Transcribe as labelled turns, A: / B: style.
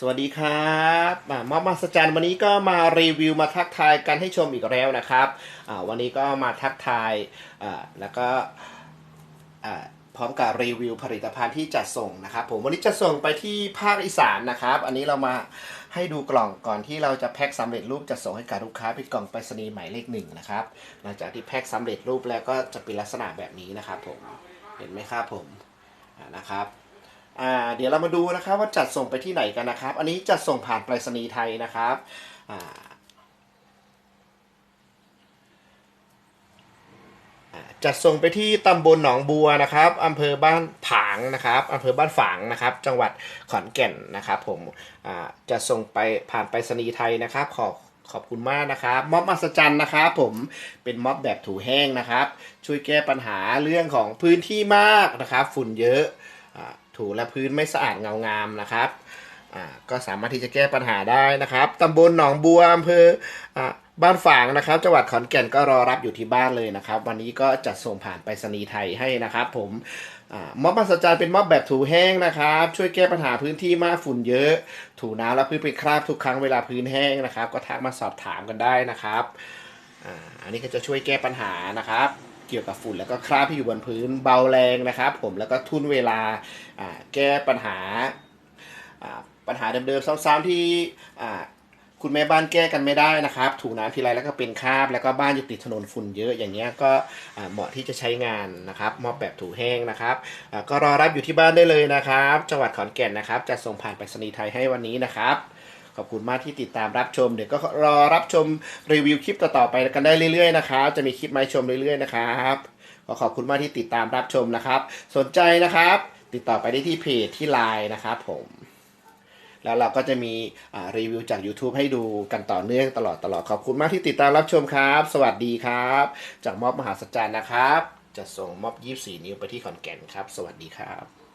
A: สวัสดีครับอ่ามอบมหัศจรรย์วันนี้ก็มารีวิวมาทักทายกันให้ชมอีกแล้วนะครับวันนี้ก็มาทักทายแล้วก็พร้อมกับรีวิวผลิตภัณฑ์ที่จัดส่งนะครับ ผมวันนี้จะส่งไปที่ภาคอีสานนะครับ อันนี้เรามาให้ดูกล่องก่อนที่เราจะแพ็คสำเร็จรูปจะส่งให้กับลูกค้าเป็นกล่องไปรษณีย์หมายเลขหนึ่งนะครับ หลังจากที่แพ็คสำเร็จรูปแล้วก็จะเป็นลักษณะแบบนี้นะครับผมเห็นไหมครับผมนะครับ อ่าเดี๋ยวเรามาดูนะครับว่าจัดส่งไปที่ไหนกันนะครับ อันนี้จัดส่งผ่านไปรษณีย์ไทยนะครับอ่าจัดส่งไปที่ตำบลหนองบัวนะครับอำเภอบ้านผางนะครับอำเภอบ้านฝางนะครับ จังหวัดขอนแก่นนะครับผมจะส่งไปผ่านไปรษณีย์ไทยนะครับ ขอบขอบคุณมากนะครับ ม็อบมหัศจรรย์นะครับผมเป็นม็อบแบบถูแห้งนะครับ ช่วยแก้ปัญหาเรื่องของพื้นที่มากนะครับ ฝุ่นเยอะอ่า ถูและพื้นไม่สะอาดเงางามนะครับอ่าก็สามารถที่จะแก้ปัญหาได้นะครับตำบลหนองบัวอำเภอบ้านฝางนะครับจังหวัดขอนแก่นก็รอรับอยู่ที่บ้านเลยนะครับ วันนี้ก็จัดส่งผ่านไปรษณีย์ไทยให้นะครับ ผมอ่าม็อบมหัศจรรย์เป็นม็อบแบบถูแห้งนะครับ ช่วยแก้ปัญหาพื้นที่มากฝุ่นเยอะ ถูน้ำแล้วพื้นเป็นคราบทุกครั้งเวลาพื้นแห้งนะครับ ก็ทักมาสอบถามกันได้นะครับอ่าอันนี้ก็จะช่วยแก้ปัญหานะครับ เกี่ยวกับฝุ่นแล้วก็คราบที่อยู่บนพื้นเบาแรงนะครับ ผมแล้วก็ทุนเวลาแก้ปัญหาปัญหาเดิมๆซ้ำๆที่คุณแม่บ้านแก้กันไม่ได้นะครับ ถูน้ำทีไรแล้วก็เป็นคราบแล้วก็บ้านอยู่ติดถนนฝุ่นเยอะอย่างเงี้ยก็เหมาะที่จะใช้งานนะครับมอบแบบถูแห้งนะครับก็รอรับอยู่ที่บ้านได้เลยนะครับ จังหวัดขอนแก่นนะครับจะส่งผ่านไปรษณีย์ไทยให้วันนี้นะครับ ขอบคุณมากที่ติดตามรับชม เดี๋ยวก็รอรับชมรีวิวคลิปต่อๆไปกันได้เรื่อยๆนะครับจะมีคลิปมาให้ชมเรื่อยๆนะครับขอขอบคุณมากที่ติดตามรับชมนะครับ สนใจนะครับ ติดต่อไปได้ที่เพจที่ไลน์นะครับผมแล้วเราก็จะมีรีวิวจาก YouTube ให้ดูกันต่อเนื่องตลอดตลอดขอบคุณมากที่ติดตามรับชมครับ สวัสดีครับ จากมอบมหาสัจจารนะครับ จะส่งมอบ 24 นิ้วไปที่ขอนแก่นครับ สวัสดีครับ